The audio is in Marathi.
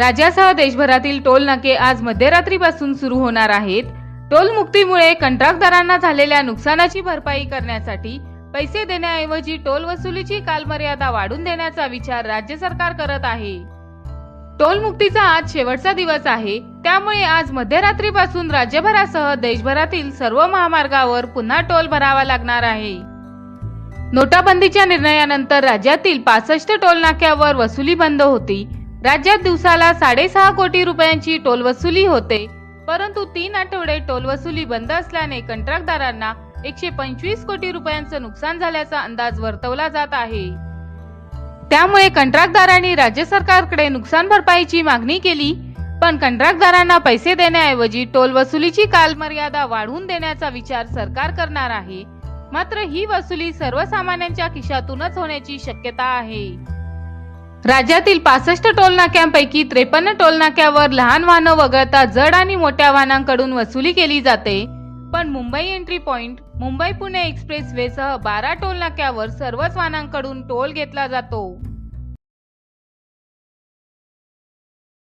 राज्यासह देशभरातील टोल नाके आज मध्यरात्रीपासून सुरू होणार आहेत. टोल मुक्तीमुळे कंत्राटदारांना झालेल्या नुकसानाची भरपाई करण्यासाठी पैसे देण्याऐवजी टोल वसुलीची कालमर्यादा वाढून देण्याचा विचार राज्य सरकार करत आहे. टोल मुक्तीचा आज शेवटचा दिवस आहे. त्यामुळे आज मध्यरात्रीपासून राज्यभरासह देशभरातील सर्व महामार्गावर पुन्हा टोल भरावा लागणार आहे. नोटाबंदीच्या निर्णयानंतर राज्यातील पासष्ट टोल नाक्यावर वसुली बंद होती. राज्यात दिवसाला साडेसहा कोटी रुपयांची टोल वसुली होते. परंतु तीन आठवडे टोल वसुली बंद असल्याने कंत्राटदारांना एकशे पंचवीस कोटी रुपयांचं नुकसान झाल्याचा अंदाज वर्तवला जात आहे. त्यामुळे कंत्राटदारांनी राज्य सरकारकडे नुकसान भरपाईची मागणी केली पण कंत्राटदारांना पैसे देण्याऐवजी टोल वसुलीची कालमर्यादा वाढवून देण्याचा विचार सरकार करणार आहे. मात्र ही वसुली सर्वसामान्यांच्या खिशातूनच होण्याची शक्यता आहे. राज्यातील पासष्ट टोलनाक्यांपैकी त्रेपन्न टोलनाक्यावर लहान वाहनं वगळता जड आणि मोठ्या वाहनांकडून वसुली केली जाते. पण Mumbai entry point Mumbai Pune express वेसह बारा टोलनाक्यावर सर्वच वाहनांकडून टोल घेतला जातो.